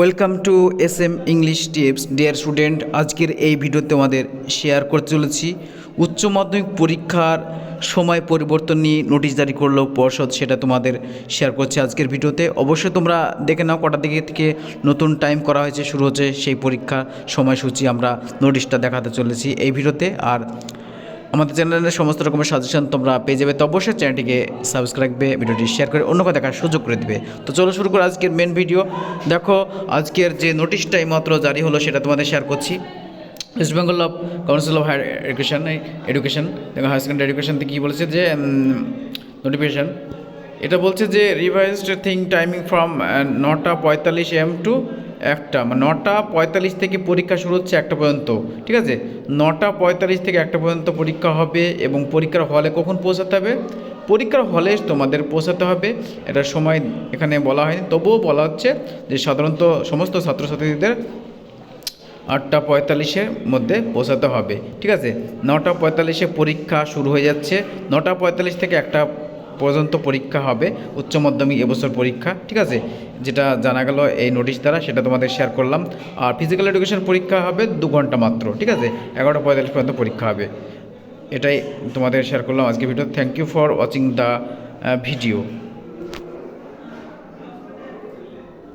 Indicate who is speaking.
Speaker 1: Welcome to S M English tips dear student আজকের এই ভিডিওতে তোমাদের শেয়ার করতে চলেছি। উচ্চ মাধ্যমিক পরীক্ষার সময় পরিবর্তন নিয়ে নোটিশ জারি করল পর্ষদ, সেটা তোমাদের শেয়ার করছে আজকের ভিডিওতে। অবশ্যই তোমরা দেখে নাও কটার দিকে থেকে নতুন টাইম করা হয়েছে, শুরু হচ্ছে সেই পরীক্ষা সময়সূচি আমরা নোটিশটা দেখাতে চলেছি এই ভিডিওতে। আর আমাদের চ্যানেলের সমস্ত রকমের সাজেশন তোমরা পেয়ে যাবে, তো অবশ্যই চ্যানেলটিকে সাবস্ক্রাইব করবে ভিডিওটি শেয়ার করে অন্যকে দেখার সুযোগ করে দেবে। তো চলো শুরু করে আজকের মেন ভিডিও দেখো, আজকের যে নোটিশটা মাত্র জারি হলো সেটা তোমাদের শেয়ার করছি। West Bengal of council of higher education education দেখো হায়ার সেকেন্ডারি এডুকেশন থেকে কী বলেছে যে নোটিফিকেশান এটা বলছে যে রিভাইজড থিং টাইমিং ফ্রম নটা পঁয়তাল্লিশ এম টু একটা মানে নটা পঁয়তাল্লিশ থেকে পরীক্ষা শুরু হচ্ছে একটা পর্যন্ত, ঠিক আছে? নটা পঁয়তাল্লিশ থেকে একটা পর্যন্ত পরীক্ষা হবে এবং পরীক্ষার হলে কখন পৌঁছাতে হবে? পরীক্ষার হলে তোমাদের পৌঁছাতে হবে, এটা সময় এখানে বলা হয়নি, তবুও বলা হচ্ছে যে সাধারণত সমস্ত ছাত্রছাত্রীদের আটটা পঁয়তাল্লিশের মধ্যে পৌঁছাতে হবে, ঠিক আছে? নটা পঁয়তাল্লিশে পরীক্ষা শুরু হয়ে যাচ্ছে, নটা পঁয়তাল্লিশ থেকে একটা পর্যন্ত পরীক্ষা হবে, উচ্চ মাধ্যমিক এবছর পরীক্ষা, ঠিক আছে? যেটা জানা গেল এই নোটিশ দ্বারা, সেটা তোমাদের শেয়ার করলাম। আর ফিজিক্যাল এডুকেশন পরীক্ষা হবে দু ঘণ্টা মাত্র, ঠিক আছে? এগারোটা পঁয়তাল্লিশ পর্যন্ত পরীক্ষা হবে। এটাই তোমাদের শেয়ার করলাম আজকে video thank you for watching the video